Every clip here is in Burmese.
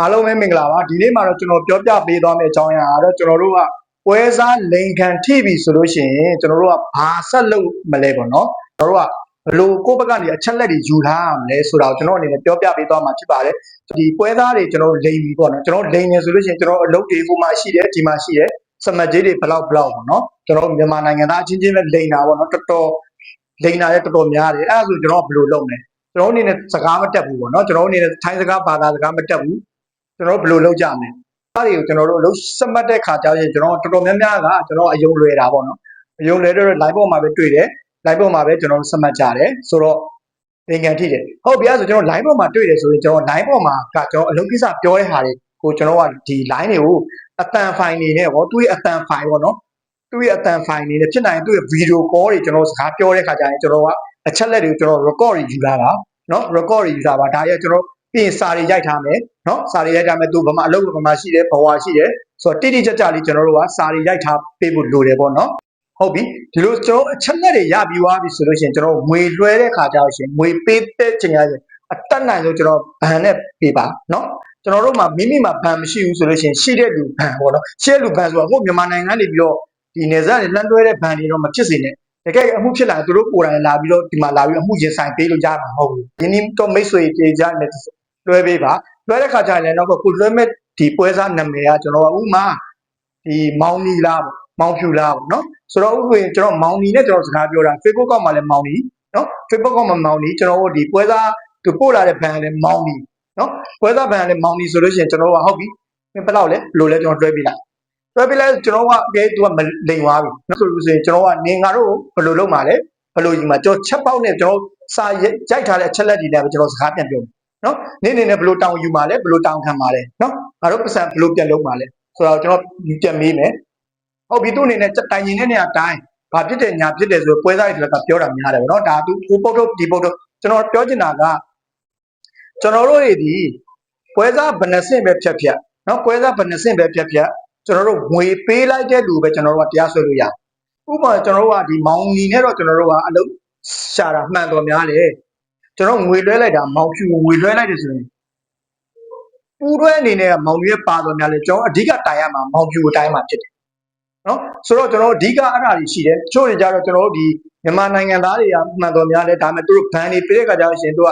အားလုံးပဲမင်္ဂလာပါဒီနေ့မှာတော့ကျွန်တော်ပြောပြပေးသွားမယ့်အကြောင်းအရာကတော့ကျွန်တော်တို့ကပွဲစားလိန်ခံထိပြီဆိုလို့ရှိရင်ကျွန်တော်တို့ကဘာဆက်လုပ်မလဲပေါ့နော်ကျွန်တော်တို့ကဘယ်လိုကိုယ့်ဘက်ကနေအချက်လက်တွေယူထားရမလဲဆိုတာကိုကျွန်တော်အနေနဲ့ပြောပြပေးသွားမှာဖြစ်ပါတယ်ဒီပွဲသားတွေကျွန်တော်တို့လိန်ပြီပေါ့နော်ကျွန်တော်လိန်နေဆိုလို့ရှိရင်ကျွန်တော်အလုပ်တွေဟိုမှာရှိတယ်ဒီမှာရှိတယ်စမတ်ကြီးတွေဘလောက်ဘလောက်ပေါ့နော်ကျွန်တော်မြန်မာနိုင်ငံသားအချင်းချင်းပဲလိန်တာပေါ့နော်တော်တော်လိန်တာလည်းတော်တော်များတယ်အဲ့ဒါဆိုကျွန်တော်ကဘယ်လိုလုပ်မလဲကျွန်တော်အနေနဲ့စကားမတက်ဘူးပေါ့နော်ကျွန်တော်အနေနဲ့ထိုင်းစကားဘာသာစကားမတက်ဘူး ကျွန်တော်ဘယ်လိုလုပ်ကြမလဲအားတွေကိုကျွန်တော်တို့လှုပ်စမှတ်တဲ့ခါကျရင်ကျွန်တော်တော်တော်များများကကျွန်တော်အယုံလွယ်တာပေါ့နော်အယုံလွယ်တော့ live ပေါ်မှာပဲတွေ့တယ် live ပေါ်မှာပဲကျွန်တော်တို့စမှတ်ကြတယ်ဆိုတော့သင်္ကန်းထိတယ်ဟုတ်ပြီအဲ့ဆိုကျွန်တော် live ပေါ်မှာတွေ့တယ်ဆိုရင်ကျွန်တော် live ပေါ်မှာကကျွန်တော်အလုပ်ကိစ္စပြောတဲ့ဟာတွေကိုကျွန်တော်ကဒီ line တွေကိုအတန် file နေနဲ့ပေါ့သူ့ရဲ့အတန် file ပေါ့နော်သူ့ရဲ့အတန် file နေနဲ့ဖြစ်နိုင်သူ့ရဲ့ video call တွေကျွန်တော်စကားပြောတဲ့ခါကျရင်ကျွန်တော်ကအချက်လက်တွေကိုကျွန်တော် record တွေယူလာတာနော် record တွေယူလာပါဒါရဲ့ကျွန်တော် ပြီးရင်စာတွေရိုက်ထားမယ်နော်စာတွေရိုက်ထားမယ်သူဗမာအလုပ်ဗမာရှိတယ်ဘဝရှိတယ်ဆိုတော့တိတိကျကျလေးကျွန်တော်တို့ကစာတွေရိုက်ထားပေးဖို့လိုတယ်ပေါ့နော်ဟုတ်ပြီဒီလိုကျွန်တော်အချက်လက်တွေရပြီးသွားပြီဆိုလို့ရှိရင်ကျွန်တော်ငွေလွှဲတဲ့ခါကျတော့ရှင်ငွေပေးတဲ့ချိန်ရရင်အတက်နိုင်ဆုံးကျွန်တော်ဘဏ်နဲ့ပေးပါနော်ကျွန်တော်တို့မှာမိမိမှာဘဏ်မရှိဘူးဆိုလို့ရှိရင်ရှိတဲ့လူဘဏ်ပေါ့နော်ရှိတဲ့လူဘဏ်ဆိုတာဟိုမြန်မာနိုင်ငံနေပြီးတော့ဒီနေစားတွေလမ်းတွဲတဲ့ဘဏ်တွေတော့မဖြစ်စေနဲ့တကယ်အမှုဖြစ်လာရင်သူတို့ကိုယ်တိုင်လာပြီးတော့ဒီမှာလာပြီးအမှုရင်ဆိုင်ပေးလို့ရမှာမဟုတ်ဘူးဒီနည်းတော့မိတ်ဆွေကြေကြနဲ့ လွှဲပေးပါလွှဲတဲ့ခါကျရင်လည်းနောက်ကကိုလွှဲမဲ့ဒီပွဲစားနာမည်ကကျွန်တော်ကဥမာဒီမောင်နီလားပေါ့မောင်ဖြူလားပေါ့နော်ဆိုတော့ဥပမာကျွန်တော်မောင်နီနဲ့ကျွန်တော်စကားပြောတာ Facebook ကောက်မှာလည်းမောင်နီနော် Facebook ကောက်မှာမောင်နီကျွန်တော်တို့ဒီပွဲစားသူပို့လာတဲ့ဘဏ်လည်းမောင်နီနော်ပွဲစားဘဏ်လည်းမောင်နီဆိုလို့ရှိရင်ကျွန်တော်ကဟုတ်ပြီဘယ်လောက်လဲဘယ်လိုလဲကျွန်တော်တွဲပေးလိုက်တွဲပေးလိုက်ကျွန်တော်ကအဲသူကမလိန်သွားပြီနော်ဆိုလို့ရှိရင်ကျွန်တော်ကနေငါတို့ဘယ်လိုလုပ်မှာလဲဘယ်လိုဒီမှာကျွန်တော်ချက်ပေါက်နဲ့ကျွန်တော်စာရိုက်ထားတဲ့ချက်လက်တွေနဲ့ပဲကျွန်တော်စကားပြန်ပြောမယ် နော်နေနေနဲ့ဘယ်လိုတောင်းယူမှာလဲဘယ်လိုတောင်းခံမှာလဲနော်ငါတို့ပတ်စံဘယ်လိုပြန်လုပ်မှာလဲဆိုတော့ကျွန်တော်ပြန်မေးမယ်ဟုတ်ပြီသူ့အနေနဲ့တိုင်ရင်တဲ့နေရာတိုင်းဘာဖြစ်တယ်ညာဖြစ်တယ်ဆိုပွဲစားတွေကပြောတာများတယ်ဗောနော်ဒါသူကိုပုတ်ထုတ်ဒီပုတ်ထုတ်ကျွန်တော်ပြောချင်တာကကျွန်တော်တို့တွေဒီပွဲစားဘယ်နှဆင့်ပဲဖြတ်ဖြတ်နော်ပွဲစားဘယ်နှဆင့်ပဲဖြတ်ဖြတ်ကျွန်တော်တို့ငွေပေးလိုက်တဲ့လူပဲကျွန်တော်တို့ကတရားစွဲလို့ရတယ်ဥပမာကျွန်တော်တို့ကဒီမောင်နီနဲ့တော့ကျွန်တော်တို့ကအလုပ်ရှာတာမှန်တော်များတယ် ကျွန်တော်ငွေလွှဲလိုက်တာမောင်ဖြူငွေလွှဲလိုက်တယ်ဆိုရင်ပူတွဲအနေနဲ့ကမောင်ဖြူရဲ့ပါတော်များလေကျွန်တော်အဓိကတိုင်ရမှာမောင်ဖြူကိုတိုင်မှာဖြစ်တယ်နော်ဆိုတော့ကျွန်တော်အဓိကအဲ့ဒါတွေရှိတယ်တချို့တွေကြတော့ကျွန်တော်တို့ဒီမြန်မာနိုင်ငံသားတွေကမှန်တော်များလဲဒါပေမဲ့သူတို့ဘန်တွေပေးတဲ့ခါကျတော့ရှင်သူက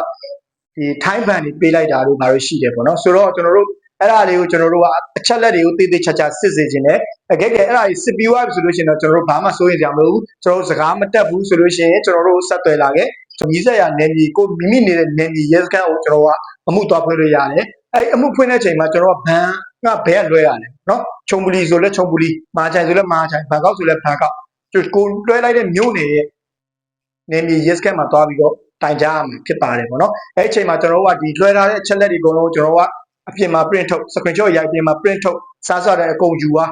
ဒီထိုင်းဘန်တွေပေးလိုက်တာတို့ဘာလို့ရှိတယ်ပေါ့နော်ဆိုတော့ကျွန်တော်တို့အဲ့ဒါတွေကိုကျွန်တော်တို့ကအချက်လက်တွေကိုတည်တည်ချာချာစစ်စေခြင်းနဲ့အကဲကဲအဲ့ဒါတွေစစ်ပြီးသွားပြီဆိုလို့ရှိရင်တော့ကျွန်တော်တို့ဘာမှစိုးရိမ်စရာမလိုဘူးကျွန်တော်တို့စကားမတက်ဘူးဆိုလို့ရှိရင်ကျွန်တော်တို့ဆက်သွယ်လာခဲ့ မြည်ဆက်ရနယ်မြေကိုမိမိနေတဲ့နယ်မြေရဲစခန်းကိုကျွန်တော်ကအမှုသွားဖွင့်လို့ရတယ်အဲ့အမှုဖွင့်တဲ့ချိန်မှာကျွန်တော်ကဘန်ကဘဲကလွှဲရတယ်နော်ချုံပလီဆိုလဲချုံပလီမာချိုင်ဆိုလဲမာချိုင်ဘန်ကောက်ဆိုလဲဘန်ကောက်ကိုလွှဲလိုက်တဲ့မြို့နယ်ရဲ့နယ်မြေရဲစခန်းမှာသွားပြီးတော့တိုင်ကြားရမှာဖြစ်ပါတယ်ပေါ့နော်အဲ့အချိန်မှာကျွန်တော်တို့ကဒီလွှဲထားတဲ့အချက်လက်တွေအကုန်လုံးကျွန်တော်ကအပြင်မှာ print ထုတ် screenshot ရိုက်ပြင်မှာ print ထုတ်စားစားတဲ့အကုန်ယူသွား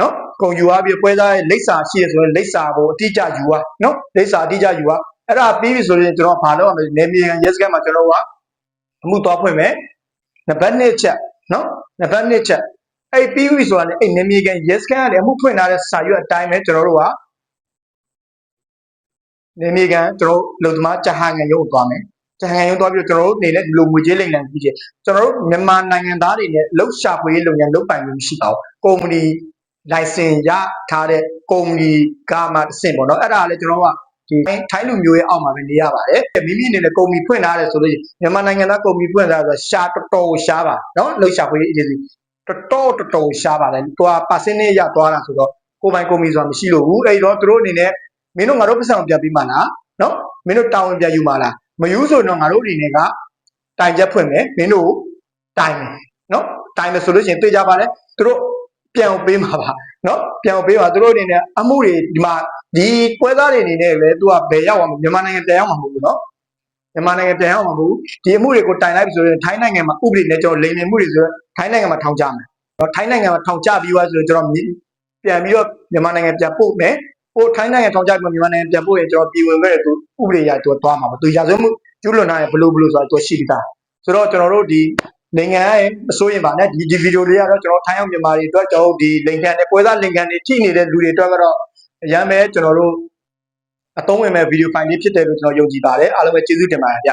နော်ကုန်ယူသွားပြီးပွဲသားရဲ့လိပ်စာရှိရဆိုရင်လိပ်စာကိုအတိအကျယူသွားနော်လိပ်စာအတိအကျယူသွား အဲ့ဒါပြီးပြီဆိုရင်ကျွန်တော်ဘာလုပ်ရမလဲနေမြေကန်ရဲစခန်းမှာကျွန်တော်ကအမှုသွားဖွင့်မယ်နံပါတ်1ချက်နော်နံပါတ်1ချက်အဲ့ပြီးပြီဆိုတာလေအဲ့နေမြေကန်ရဲစခန်းကနေအမှုဖွင့်ထားတဲ့စာရွက်အတိုင်းပဲကျွန်တော်တို့ကနေမြေကန်ကျွန်တော်လုံသမားဂျဟာငံရုံးကိုသွားမယ်ဂျဟာငံရုံးသွားပြီးတော့ကျွန်တော်တို့နေနဲ့ဒီလိုငွေကြေးလိမ်လည်ပြီးတယ်ကျွန်တော်တို့မြန်မာနိုင်ငံသားတွေနဲ့လှုပ်ရှားပွေးလုပ်ငန်းလုပ်ပိုင်မှုမရှိပါဘူးကုမ္ပဏီလိုင်စင်ရထားတဲ့ကုမ္ပဏီကမှတစ်ဆင့်ပေါ့နော်အဲ့ဒါလည်းကျွန်တော်က ဒီထိုင်းလူမျိုးရဲ့အောက်မှာပဲနေရပါတယ်မိမိအနေနဲ့ကုမ္ပဏီဖွင့်ထားတယ်ဆိုလို့မြန်မာနိုင်ငံသားကုမ္ပဏီဖွင့်ထားတယ်ဆိုရှာတော်တော်ရှားပါနော်လှုပ်ရှားပွေးအေဂျင်စီတော်တော်တော်တော်ရှားပါတယ်သူကပါစင်းနဲ့ရသွားတာဆိုတော့ကိုပိုင်ကုမ္ပဏီဆိုတာမရှိလို့ဘူးအဲ့တော့သူတို့အနေနဲ့မင်းတို့ငါတို့ပတ်စံကိုပြန်ပြီးမှလားနော်မင်းတို့တာဝန်ပြန်ယူမှလားမယူဆိုတော့ငါတို့အနေနဲ့ကတိုင်ချက်ဖွင့်မယ်မင်းတို့တိုင်မယ်နော်တိုင်မယ်ဆိုလို့ရှိရင်တွေ့ကြပါလေသူတို့ပြန်ပေးမှာပါ နော်ပြန်ပေးပါသူတို့အနေနဲ့အမှုတွေဒီမှာဒီပွဲသားတွေအနေနဲ့လည်းသူကဘယ်ရောက်အောင်မြန်မာနိုင်ငံပြန်ရောက်မှာမဟုတ်ဘူးနော်မြန်မာနိုင်ငံပြန်ရောက်မှာမဟုတ်ဘူးဒီအမှုတွေကိုတိုင်လိုက်ပြီဆိုရင်ထိုင်းနိုင်ငံမှာဥပဒေနဲ့ကျွန်တော်လိမ်လည်မှုတွေဆိုရင်ထိုင်းနိုင်ငံမှာထောင်ချမယ်ထိုင်းနိုင်ငံမှာထောင်ချပြီးသွားဆိုရင်ကျွန်တော်ပြန်ပြီးတော့မြန်မာနိုင်ငံပြန်ပို့မယ်ဟိုထိုင်းနိုင်ငံထောင်ချပြီးမြန်မာနိုင်ငံပြန်ပို့ရင်ကျွန်တော်ပြည်ဝင်ခဲ့တဲ့သူဥပဒေအရသူသွားမှာပါသူရာဇဝတ်မှုကျူးလွန်ထားရင်ဘလို့ဘလို့ဆိုတာသူရှိပြီးသားဆိုတော့ကျွန်တော်တို့ဒီ နိုင်ငံရဲ့အစိုးရပါနဲ့ဒီဒီဗီဒီယိုတွေကတော့ကျွန်တော်ထိုင်းအောင်မြန်မာတွေအတွက်ကျွန်တော်ဒီလင်ကန်နဲ့ပွဲစားလင်ကန်တွေထိနေတဲ့လူတွေအတွက်ကတော့အရမ်းပဲကျွန်တော်တို့အသုံးဝင်မဲ့ဗီဒီယိုဖိုင်လေးဖြစ်တယ်လို့ကျွန်တော်ယုံကြည်ပါတယ်အားလုံးပဲကျေးဇူးတင်ပါတယ်ဗျ